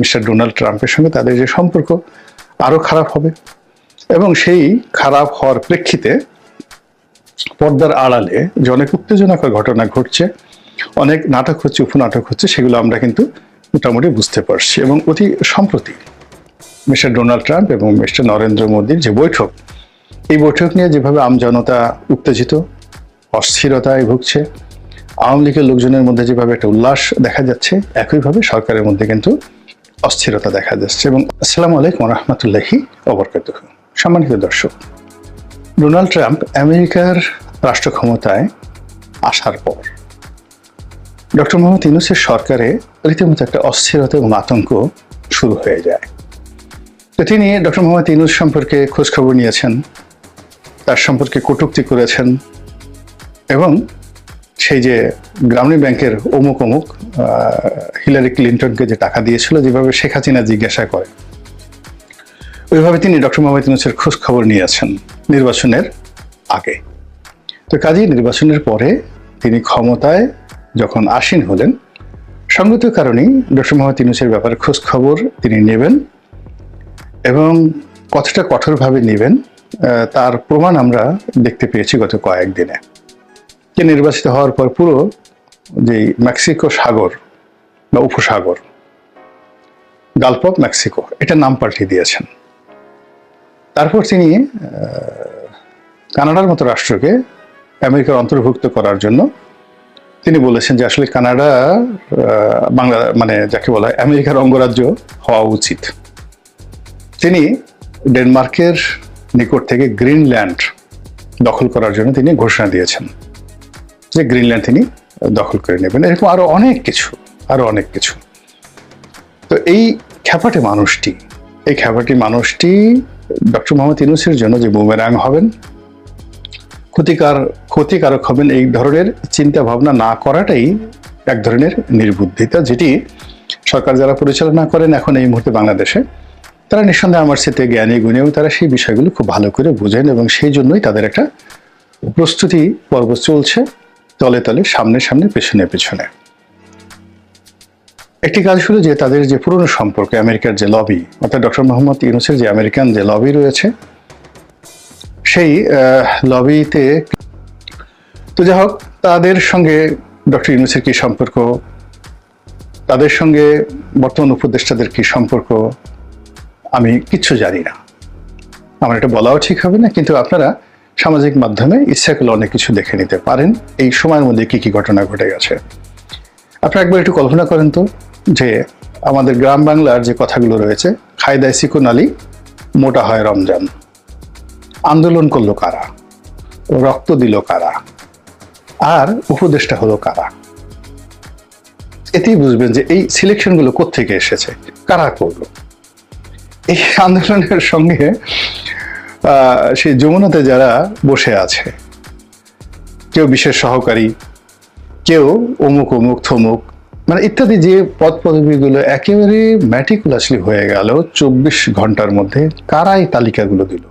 Mister Donald ট্রাম্পের সঙ্গে তাদের যে সম্পর্ক আরও খারাপ হবে। এবং সেই খারাপ হওয়ার প্রেক্ষিতে পর্দার আড়ালে যে অনেক উত্তেজনাকর ঘটনা ঘটছে, অনেক নাটক হচ্ছে, উপনাটক হচ্ছে, সেগুলো আমরা কিন্তু মোটামুটি বুঝতে পারছি। এবং অতি সম্প্রতি মিস্টার ডোনাল্ড ট্রাম্প এবং মিস্টার নরেন্দ্র মোদীর যে বৈঠক, এই বৈঠক নিয়ে যেভাবে আমজনতা উত্তেজিত, অস্থিরতায় ভুগছে, আওয়ামী লীগের লোকজনের মধ্যে যেভাবে একটা উল্লাস দেখা যাচ্ছে, একইভাবে সরকারের মধ্যে কিন্তু অস্থিরতা দেখা যাচ্ছে এবং আসসালামু আলাইকুম রহমতুল্লাহি অবরকাত সম্মানিত দর্শক, ডোনাল্ড ট্রাম্প আমেরিকার রাষ্ট্র ক্ষমতায় আসার পর ডক্টর মোহাম্মদ ইউনুসের সরকারে রীতিমতো একটা অস্থিরতা এবং আতঙ্ক শুরু হয়ে যায়। তো তিনি ডক্টর মোহাম্মদ ইউনুস সম্পর্কে খোঁজখবর নিয়েছেন, তার সম্পর্কে কটুক্তি করেছেন এবং সেই যে গ্রামীণ ব্যাংকের অমুক অমুক হিলারি ক্লিন্টনকে যে টাকা দিয়েছিল, যেভাবে শেখ হাসিনা জিজ্ঞাসা করে, ওইভাবে তিনি ডক্টর মোহাম্মদ ইউনুসের খোঁজ খবর নিয়েছেন নির্বাচনের আগে। তো কাজী নির্বাচনের পরে তিনি ক্ষমতায় যখন আসীন হলেন, সঙ্গত কারণেই ডক্টর মোহাম্মদ ইউনুসের ব্যাপারে খোঁজ খবর তিনি নেবেন এবং কতটা কঠোরভাবে নেবেন তার প্রমাণ আমরা দেখতে পেয়েছি গত কয়েকদিনে। যে নির্বাচিত হওয়ার পর পুরো যে মেক্সিকো সাগর বা উপসাগর গালফ অফ মেক্সিকো, এটা নাম পাল্টে দিয়েছেন। তারপর তিনি কানাডার মতো রাষ্ট্রকে আমেরিকার অন্তর্ভুক্ত করার জন্য তিনি বলেছেন যে আসলে কানাডা বাংলা মানে যাকে বলা হয় আমেরিকার অঙ্গরাজ্য হওয়া উচিত। তিনি ডেনমার্কের নিকট থেকে গ্রিনল্যান্ড দখল করার জন্য তিনি ঘোষণা দিয়েছেন। যে গ্রিনল্যান্ড তিনি দখল করে নেবেন। এরকম আরও অনেক কিছু, আরও অনেক কিছু। তো এই খ্যাপাটে মানুষটি, এই খ্যাপাটি মানুষটি, ডক্টর মোহাম্মদ ইউনুসের জন্য যে বুমেরাং হবেন, ক্ষতিকার, ক্ষতিকারক হবেন এই ধরনের চিন্তা ভাবনা না করাটাই এক ধরনের নির্বুদ্ধিতা, যেটি সরকার যারা পরিচালনা করেন এখন এই মুহূর্তে বাংলাদেশে, তারা নিঃসন্দেহে আমার সাথে জ্ঞানী গুণেও তারা সেই বিষয়গুলো খুব ভালো করে বোঝেন এবং সেই জন্যই তাদের একটা প্রস্তুতি পর্ব চলছে। তলে তলে, সামনে সামনে, পেছনে পেছনে। একটি কাজ হলো যে তাদের যে পুরনো সম্পর্ক আমেরিকার যে লবি অর্থাৎ ডক্টর মোহাম্মদ ইউনুসের যে আমেরিকান যে লবি রয়েছে, সেই লবিতে তো যাই হোক, তাদের সঙ্গে ডক্টর ইউনুসের কি সম্পর্ক? তাদের সঙ্গে বর্তমান উপদেষ্টাদের কি সম্পর্ক? আমি কিচ্ছু জানি না। আমার এটা বলাও ঠিক হবে না, কিন্তু আপনারা সামাজিক মাধ্যমে ইচ্ছা করলে অনেক কিছু দেখে নিতে পারেন। এই সময়ের মধ্যে কি কি ঘটনা ঘটে গেছে? আপনারা একবার একটু কল্পনা করেন তো, যে আমাদের গ্রাম বাংলার যে কথাগুলো রয়েছে, খায়দায় সিকুন আলী, মোটা হয় রমজান। আন্দোলন করল কারা? রক্ত দিল কারা? আর উপদেশটা হলো কারা? এতেই বুঝবেন যে এই সিলেকশনগুলো কোত্থেকে এসেছে, কারা করল? এই আন্দোলনের সঙ্গে সেই যমুনাতে যারা বসে আছে, কেউ বিশেষ সহকারী, কেউ অমুক অমুক, থমুক মানে ইত্যাদি যে পদ পদবীগুলো একেবারে ম্যাটিকুলাসলি হয়ে গেল চব্বিশ ঘণ্টার মধ্যে কারা এই তালিকাগুলো দিল।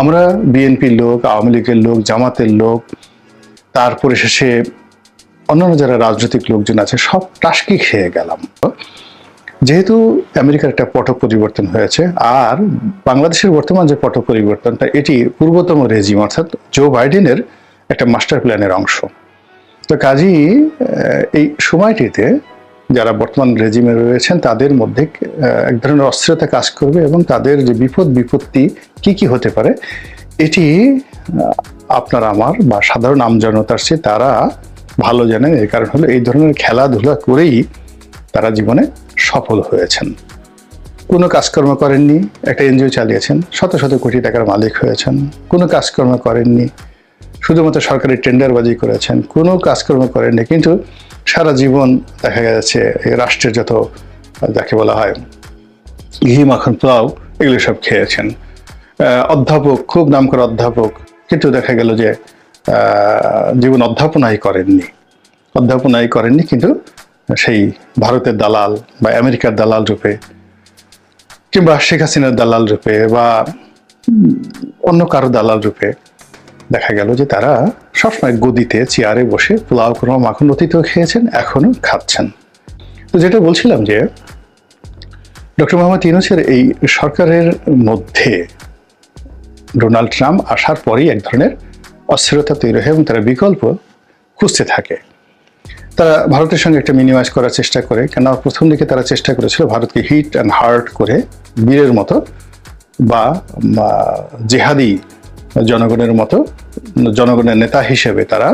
আমরা বিএনপির লোক, আওয়ামী লীগের লোক, জামাতের লোক, তারপরে শেষে অন্যান্য যারা রাজনৈতিক লোকজন আছে, সব টাস্কি খেয়ে গেলাম। যেহেতু আমেরিকার একটা পট পরিবর্তন হয়েছে, আর বাংলাদেশের বর্তমান যে পট পরিবর্তনটা, এটি পূর্বতম রেজিম, অর্থাৎ জো বাইডেনের একটা মাস্টার প্ল্যানের অংশ। তো কাজেই এই সময়টিতে যারা বর্তমান রেজিমে রয়েছেন, তাদের মধ্যে এক ধরনের অস্থিরতা কাজ করবে এবং তাদের যে বিপদ বিপত্তি কি কি হতে পারে, এটি আপনার আমার বা সাধারণ আমজনতার চেয়ে তারা ভালো জানেন এর কারণ হলো এই ধরনের খেলাধুলা করেই তারা জীবনে সফল হয়েছেন। কোনো কাজকর্ম করেননি, একটা এনজিও চালিয়েছেন, শত শত কোটি টাকার মালিক হয়েছেন। কোনো কাজকর্ম করেননি, শুধুমাত্র সরকারি টেন্ডারবাজি করেছেন, কোনো কাজকর্ম করেননি, কিন্তু সারা জীবন দেখা গেছে এই রাষ্ট্রের যত, যাকে বলা হয়, ঘি, মাখন, পোলাও, এগুলো সব খেয়েছেন। অধ্যাপক, খুব নাম করা অধ্যাপক, কিন্তু দেখা গেল যে জীবন অধ্যাপনাই করেননি। অধ্যাপনাই করেননি, কিন্তু সেই ভারতের দালাল বা আমেরিকার দালাল রূপে কিংবা শেখ হাসিনার দালাল রূপে বা অন্য কারও দালাল রূপে দেখা গেল যে তারা সবসময় গদিতে, চেয়ারে বসে পোলাও কোনো মাখন অতীতেও খেয়েছেন এখনও খাচ্ছেন। তো যেটা বলছিলাম যে ডক্টর মোহাম্মদ ইউনুসের এই সরকারের মধ্যে ডোনাল্ড ট্রাম্প আসার পরেই এক ধরনের অস্থিরতা তৈরি হয় এবং তারা বিকল্প খুঁজতে থাকে। তারা ভারতের সঙ্গে একটা মিনিমাইজ করার চেষ্টা করে কেন প্রথম দিকে তারা চেষ্টা করেছিল ভারতকে হিট অ্যান্ড হার্ট করে বীরের মতো বা জেহাদি জনগণের মতো, জনগণের নেতা হিসেবে তারা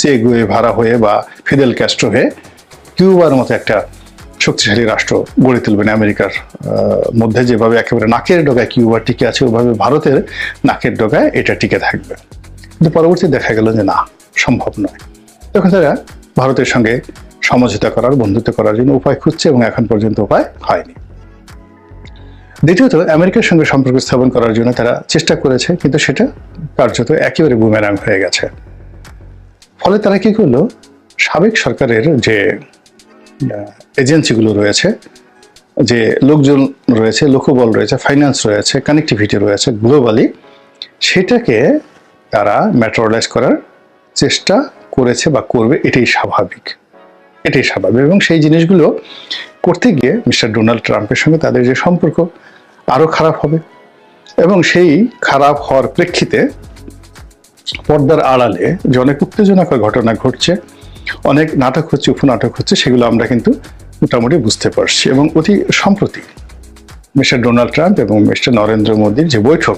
চে গুয়ে ভাড়া হয়ে বা ফিদেল ক্যাস্ট্রো হয়ে কিউবার মতো একটা শক্তিশালী রাষ্ট্র গড়ে তুলবেন আমেরিকার মধ্যে যেভাবে একেবারে নাকের ডগায় কিউবা টিকে আছে ওইভাবে ভারতের নাকের ডগায় এটা টিকে থাকবে। কিন্তু পরবর্তী দেখা গেল যে না, সম্ভব নয়। তখন তারা ভারতের সঙ্গে সমঝোতা করার, বন্ধুত্ব করার জন্য উপায় খুঁজছে এবং এখন পর্যন্ত উপায় হয়নি। দ্বিতীয়ত, আমেরিকার সঙ্গে সম্পর্ক স্থাপন করার জন্য তারা চেষ্টা করেছে, কিন্তু সেটা কার্যত একেবারে বুমেরাং হয়ে গেছে। ফলে তারা কি করল? সাবেক সরকারের যে এজেন্সিগুলো রয়েছে, যে লোকজন রয়েছে, লোকবল রয়েছে, ফাইন্যান্স রয়েছে, কানেক্টিভিটি রয়েছে গ্লোবালি, সেটাকে তারা ম্যাটেরিয়ালাইজ করার চেষ্টা করেছে বা করবে, এটাই স্বাভাবিক। এটাই স্বাভাবিক এবং সেই জিনিসগুলো করতে গিয়ে মিস্টার ডোনাল্ড ট্রাম্পের সঙ্গে তাদের যে সম্পর্ক আরও খারাপ হবে এবং সেই খারাপ হওয়ার প্রেক্ষিতে পর্দার আড়ালে যে অনেক উত্তেজনাকর ঘটনা ঘটছে, অনেক নাটক হচ্ছে, উপনাটক হচ্ছে, সেগুলো আমরা কিন্তু মোটামুটি বুঝতে পারছি এবং অতি সম্প্রতি মিস্টার ডোনাল্ড ট্রাম্প এবং মিস্টার নরেন্দ্র মোদীর যে বৈঠক,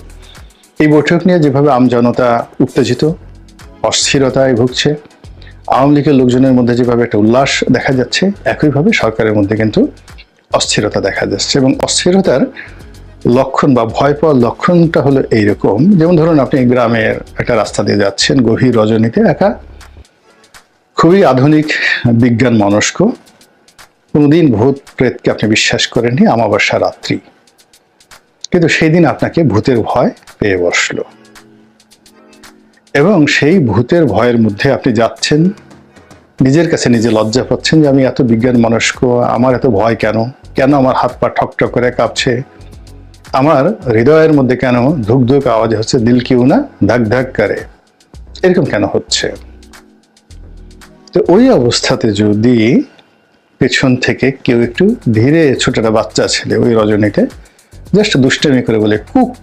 এই বৈঠক নিয়ে যেভাবে আমজনতা উত্তেজিত অস্থিরতায় ভুগছে। আওয়ামী লীগের লোকজনের মধ্যে যেভাবে একটা উল্লাস দেখা যাচ্ছে, একইভাবে সরকারের মধ্যে কিন্তু অস্থিরতা দেখা যাচ্ছে এবং অস্থিরতার লক্ষণ বা ভয় পাওয়ার লক্ষণটা হলো এইরকম। যেমন ধরুন আপনি গ্রামের একটা রাস্তা দিয়ে যাচ্ছেন, গভীর রজনীতে একা, খুবই আধুনিক, বিজ্ঞান মনস্ক। কোনোদিন ভূত প্রেতকে আপনি বিশ্বাস করেননি, আমাবস্যা রাত্রি। কিন্তু সেই দিন আপনাকে ভূতের ভয় পেয়ে বসল। এবং সেই ভূতের ভয়ের মধ্যে আপনি যাচ্ছেন, নিজের কাছে নিজে লজ্জা পাচ্ছেন যে আমি এত বিজ্ঞান মনস্ক, আমার এত ভয় কেন? কেন আমার হাত পা ঠকঠক করে কাঁপছে? আমার হৃদয়ের মধ্যে কেন ধুক ধুক আওয়াজ হচ্ছে, দিল কিউ না ধাক ধাক করে। এরকম কেন হচ্ছে? তো ওই অবস্থাতে যদি পেছন থেকে কেউ একটু ধীরে ছোট একটা বাচ্চা ছেলে, ওই রজনীতে, জাস্ট দুষ্টামি করে বলে, কুক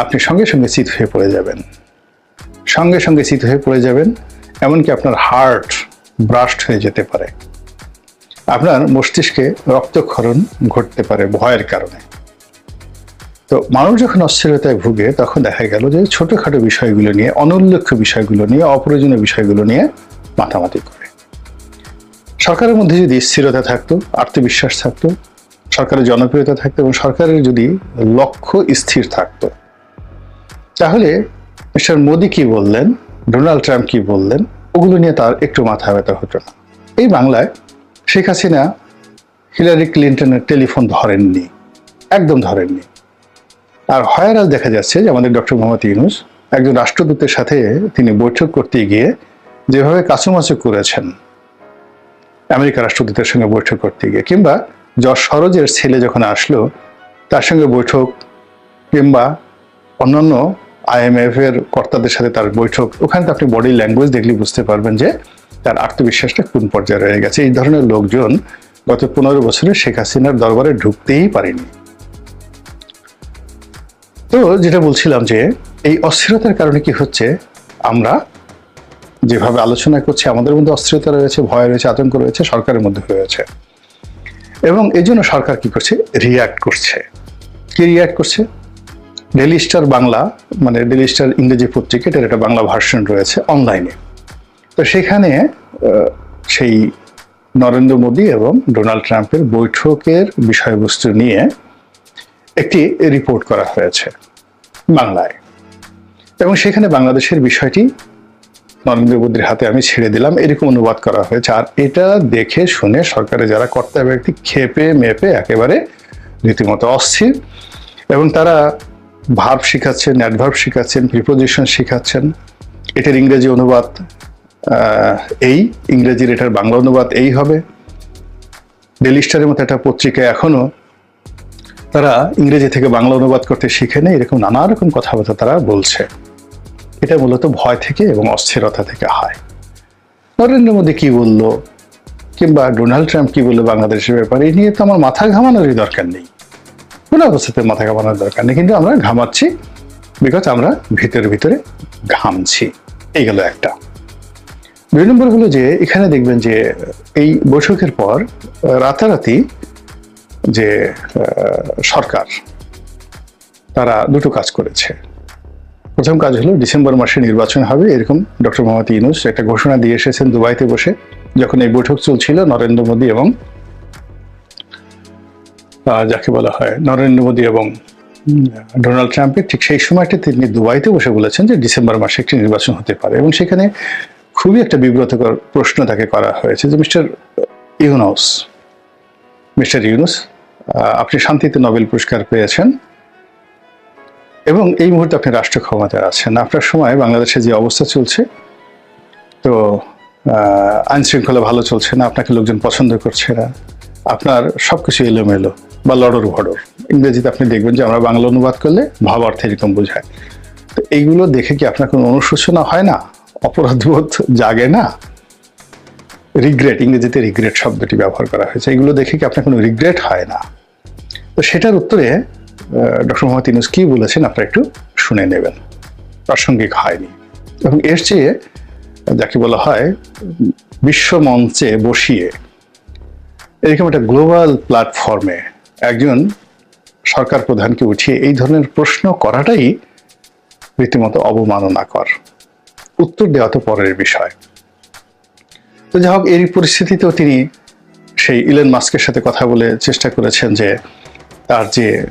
আপনি সঙ্গে সঙ্গে চিত হয়ে পড়ে যাবেন। সঙ্গে সঙ্গে চিত হয়ে পড়ে যাবেন, এমনকি আপনার হার্ট ব্রাস্ট হয়ে যেতে পারে। আপনার মস্তিষ্কে রক্তক্ষরণ ঘটতে পারে ভয়ের কারণে। তো মানুষ যখন অস্থিরতায় ভুগে, তখন দেখা গেল যে ছোটোখাটো বিষয়গুলো নিয়ে অনুল্লেখ্য বিষয়গুলো নিয়ে, অপ্রয়োজনীয় বিষয়গুলো নিয়ে মাতামাতি করে। সরকারের মধ্যে যদি স্থিরতা থাকতো, আত্মবিশ্বাস থাকতো, সরকারের জনপ্রিয়তা থাকতো এবং সরকারের যদি লক্ষ্য স্থির থাকতো তাহলে মিস্টার মোদি কি বললেন? ডোনাল্ড ট্রাম্প কি বললেন? ওগুলো নিয়ে তার একটু মাথা ব্যথা হতো না। এই বাংলায় শেখ হাসিনা হিলারি ক্লিন্টনের টেলিফোন ধরেননি, একদম ধরেননি। আর হয়ারাল দেখা যাচ্ছে যে আমাদের ডক্টর মোহাম্মদ ইউনুস একজন রাষ্ট্রদূতের সাথে তিনি বৈঠক করতে গিয়ে যেভাবে কাচুমাচু করেছেন, আমেরিকা রাষ্ট্রদূতের সঙ্গে বৈঠক করতে গিয়ে, কিংবা যশ সরোজের ছেলে যখন আসলো, তার সঙ্গে বৈঠক, কিংবা অন্যান্য আইএমএফ এর কর্তাদের সাথে তার বৈঠক, ওখানে তো আপনি বডি ল্যাঙ্গুয়েজ দেখলে বুঝতে পারবেন যে তার আত্মবিশ্বাসটা কোন পর্যায়ে রয়ে গেছে। এই ধরনের লোকজন গত পনেরো বছরে শেখ হাসিনার দরবারে ঢুকতেই পারেনি। তো যেটা বলছিলাম যে এই অস্থিরতার কারণে কি হচ্ছে, আমরা যেভাবে আলোচনা করছি, আমাদের মধ্যে অস্থিরতা রয়েছে, ভয় রয়েছে, আতঙ্ক রয়েছে, সরকারের মধ্যে রয়েছে এবং এই জন্য সরকার কি করছে? রিয়াক্ট করছে। কি রিয়াক্ট করছে? ডেলি স্টার বাংলা মানে ডেলি স্টার ইংরেজি পত্রিকা এটার একটা বাংলা ভার্সন রয়েছে অনলাইনে তো সেখানে সেই নরেন্দ্র মোদী এবং ডোনাল্ড ট্রাম্পের বৈঠকের বিষয়বস্তু নিয়ে একটি রিপোর্ট করা হয়েছে বাংলায়। এবং সেখানে বাংলাদেশের বিষয়টি নরেন্দ্র মোদীর হাতে আমি ছেড়ে দিলাম, এরকম অনুবাদ করা হয়েছে। আর এটা দেখে শুনে সরকারে যারা কর্তা ব্যক্তি খেপে, মেপে একেবারে রীতিমতো অস্থির এবং তারা ভার্ব শিখাচ্ছেন অ্যাডভার্ব শিখাচ্ছেন প্রিপোজিশন শিখাচ্ছেন। এটার ইংরেজি অনুবাদ এই ইংরেজির এটার বাংলা অনুবাদ এই হবে। ডেলি স্টারের মতো একটা পত্রিকা এখনও তারা ইংরেজি থেকে বাংলা অনুবাদ করতে শিখে নেই, এরকম নানা রকম কথাবার্তা তারা বলছে। এটা মূলত ভয় থেকে এবং অস্থিরতা থেকে হয়। নরেন্দ্র মোদী কি বলল? কিংবা ডোনাল্ড ট্রাম্প কী বলল বাংলাদেশের ব্যাপারে? এই নিয়ে তো আমার মাথা ঘামানোরই দরকার নেই। কোনো অবস্থাতে মাথা ঘামানোর দরকার নেই। কিন্তু আমরা ঘামাচ্ছি বিকজ আমরা ভিতরে ভিতরে ঘামছি। এই গেল একটা। দুই নম্বর হলো যে এখানে দেখবেন যে এই বৈঠকের পর রাতারাতি যে সরকার, তারা দুটো কাজ করেছে। প্রথম কাজ হলো ডিসেম্বর মাসে নির্বাচন হবে, এরকম ডক্টর মোহাম্মদ ইউনুস একটা ঘোষণা দিয়ে এসেছেন দুবাইতে বসে, যখন এই বৈঠক চলছিল, নরেন্দ্র মোদী এবং যাকে বলা হয় নরেন্দ্র মোদী এবং ডোনাল্ড ট্রাম্পের, ঠিক সেই সময়টা তিনি দুবাইতে বসে বলেছেন যে ডিসেম্বর মাসে একটি নির্বাচন হতে পারে এবং সেখানে খুবই একটা বিব্রতকর প্রশ্ন তাকে করা হয়েছে যে মিস্টার ইউনুস মিস্টার ইউনুস আপনি শান্তিতে নোবেল পুরস্কার পেয়েছেন এবং এই মুহূর্তে আপনি রাষ্ট্র ক্ষমতায় আছেন। আপনার সময় বাংলাদেশে যে অবস্থা চলছে, তো আইন শৃঙ্খলা ভালো চলছে না, আপনাকে লোকজন পছন্দ করছে না, আপনার সবকিছু এলোমেলো। বা লড়র ভড়র ইংরেজিতে আপনি দেখবেন যে আমরা বাংলা অনুবাদ করলে ভাব অর্থ এরকম বোঝায়। তো এইগুলো দেখে কি আপনার কোনো অনুশোচনা হয় না? অপরাধবোধ জাগে না? রিগ্রেট ইংরেজিতে রিগ্রেট শব্দটি ব্যবহার করা হয়েছে। এগুলো দেখে কি আপনার কোনো রিগ্রেট হয় না? তো সেটার উত্তরে ডক্টর মোহাম্মদ ইউনুস কি বলেছেন আপনারা একটু শুনে নেবেন। প্রাসঙ্গিক হয়নি। এবং এর চেয়ে, যাকে বলা হয়, বিশ্ব মঞ্চে বসিয়ে, এরকম একটা গ্লোবাল প্ল্যাটফর্মে একজন সরকার প্রধানকে উঠিয়ে এই ধরনের প্রশ্ন করাটাই রীতিমতো অবমাননাকর। উত্তর দেওয়া তো পরের বিষয়। তো যাই হোক এই পরিস্থিতিতেও তিনি সেই ইলেন মাস্কের সাথে কথা বলে চেষ্টা করেছেন যে তার যে,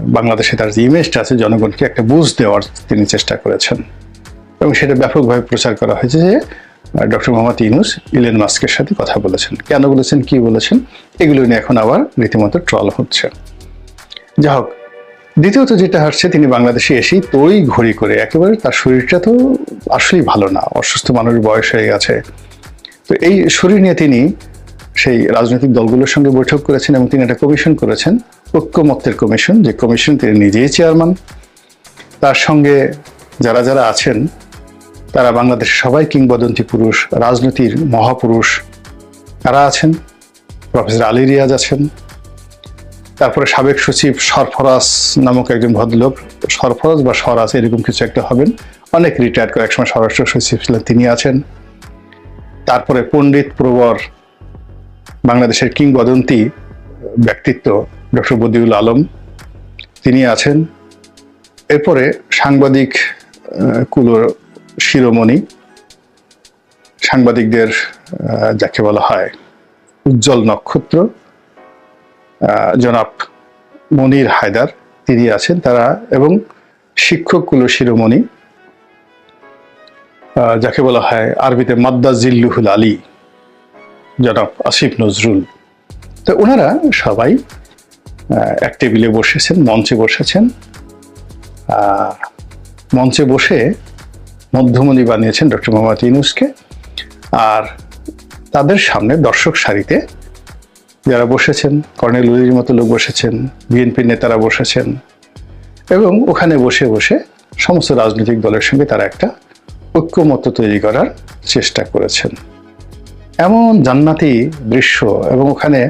বাংলাদেশে তার যে ইমেজটা আছে, জনগণকে একটা বুঝ দেওয়ার তিনি চেষ্টা করেছেন। এবং সেটা ব্যাপকভাবে প্রচার করা হয়েছে যে ডক্টর মোহাম্মদ ইউনুস ইলেন মাস্কের সাথে কথা বলেছেন। কেন বলেছেন? কি বলেছেন? এগুলো নিয়ে এখন আবার রীতিমতো ট্রল হচ্ছে। যা হোক, দ্বিতীয়ত যেটা হচ্ছে তিনি বাংলাদেশে এসেই তৈ ঘড়ি করে, একেবারে তার শরীরটা তো আসলেই ভালো না, অসুস্থ মানুষ বয়স হয়ে গেছে। তো এই শরীর নিয়ে তিনি সেই রাজনৈতিক দলগুলোর সঙ্গে বৈঠক করেছেন এবং তিনি একটা কমিশন করেছেন, ঐক্যমত্যের কমিশন, যে কমিশন তিনি নিজেই চেয়ারম্যান। তার সঙ্গে যারা যারা আছেন তারা বাংলাদেশের সবাই কিংবদন্তি পুরুষ, রাজনীতির মহাপুরুষ। তারা আছেন? প্রফেসর আলী রিয়াজ আছেন। তারপরে সাবেক সচিব সরফরাজ নামক একজন ভদ্রলোক। সরফরাজ বা স্বরাজ এরকম কিছু একটা হবেন। অনেক রিটায়ার্ড করে একসময় স্বরাষ্ট্র সচিব ছিলেন, তিনি আছেন। তারপরে পণ্ডিত প্রবর, বাংলাদেশের কিংবদন্তি ব্যক্তিত্ব ডক্টর বদিউল আলম, তিনি আছেন। এরপরে সাংবাদিক কুলোর শিরোমণি সাংবাদিকদের যাকে বলা হয় উজ্জ্বল নক্ষত্র জনাব মনির হায়দার। তিনি আছেন তারা এবং শিক্ষক শিক্ষকগুলো শিরোমণি যাকে বলা হয় আরবিতে মাদ্দা জিল্লুহুল আলী, জনাব আসিফ নজরুল। তো ওনারা সবাই এক টেবিলে বসেছেন, মঞ্চে বসেছেন। মঞ্চে বসে মধ্যমণি বানিয়েছেন ডক্টর মোহাম্মদ ইউনুসকে। আর তাদের সামনে দর্শক সারিতে যারা বসেছেন, কর্নেল উলির মতো লোক বসেছেন, বিএনপি নেতারা বসেছেন, এবং ওখানে বসে বসে সমস্ত রাজনৈতিক দলের সঙ্গে তারা একটা ঐক্যমত্য তৈরি করার চেষ্টা করেছেন। এমন জান্নাতি দৃশ্য এবং ওখানে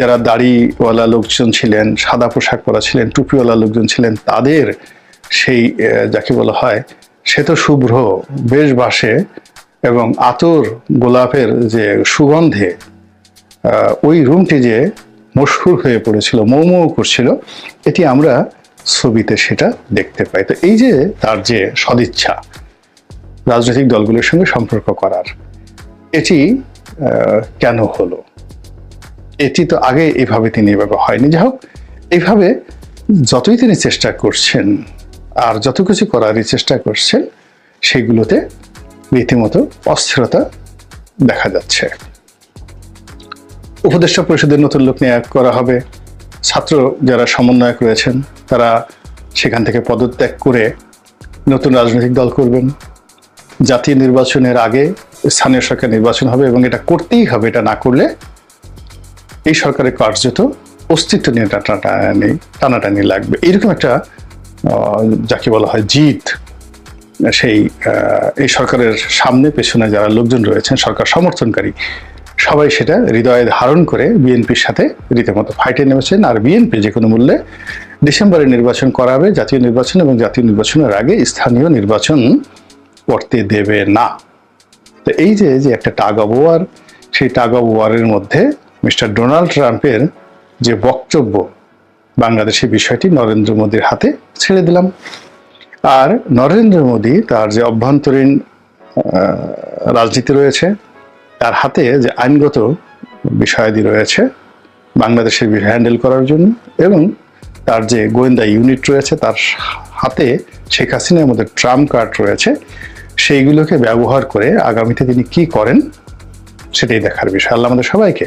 যারা দাড়িওয়ালা লোকজন ছিলেন, সাদা পোশাক পরা ছিলেন, টুপিওয়ালা লোকজন ছিলেন, তাদের সেই যাকে বলা হয় শ্বেত শুভ্র বেশ বাসে এবং আতর গোলাপের যে সুগন্ধে ওই রুমটি যে মশহুর হয়ে পড়েছিল মৌ মৌ করছিল, এটি আমরা ছবিতে সেটা দেখতে পাই। তো এই যে তার যে সদিচ্ছা, রাজনৈতিক দলগুলোর সঙ্গে সম্পর্ক করার, এটি কেন হলো? এটি তো আগে এভাবে তিনি এভাবে হয়নি। যাই হোক এইভাবে যতই তিনি চেষ্টা করছেন আর যত কিছু করারই চেষ্টা করছেন, সেগুলোতে রীতিমতো অস্থিরতা দেখা যাচ্ছে। উপদেষ্টা পরিষদের নতুন লোক নিয়োগ করা হবে। ছাত্র যারা সমন্বয়ক রয়েছেন, তারা সেখান থেকে পদত্যাগ করে নতুন রাজনৈতিক দল করবেন। জাতীয় নির্বাচনের আগে স্থানীয় সরকার নির্বাচন হবে এবং এটা করতেই হবে, এটা না করলে এই সরকারের কার্যত অস্তিত্ব নিয়ে টানাটানি টানাটানি লাগবে। এইরকম একটা যাকে বলা হয় জিত, সেই এই সরকারের সামনে পেছনে যারা লোকজন রয়েছেন, সরকার সমর্থনকারী, সবাই সেটা হৃদয়ে ধারণ করে বিএনপির সাথে রীতিমতো ফাইটে নেমেছেন। আর বিএনপি যে কোনো মূল্যে ডিসেম্বরে নির্বাচন করাবে, জাতীয় নির্বাচন এবং জাতীয় নির্বাচনের আগে স্থানীয় নির্বাচন করতে দেবে না। তো এই যে যে একটা টাগ অব ওয়ার সেই টাগ অব ওয়ারের মধ্যে মিস্টার ডোনাল্ড ট্রাম্পের যে বক্তব্য বাংলাদেশের বিষয়টি নরেন্দ্র মোদীর হাতে ছেড়ে দিলাম। আর নরেন্দ্র মোদী তার যে অভ্যন্তরীণ রাজনীতি রয়েছে, তার হাতে যে আইনগত বিষয়াদি রয়েছে, বাংলাদেশের হ্যান্ডেল করার জন্য এবং তার যে গোয়েন্দা ইউনিট রয়েছে, তার হাতে শেখ হাসিনার মধ্যে ট্রাম্প কার্ড রয়েছে, সেইগুলোকে ব্যবহার করে আগামীতে তিনি কি করেন, সেটাই দেখার বিষয়। আল্লাহ আমাদের সবাইকে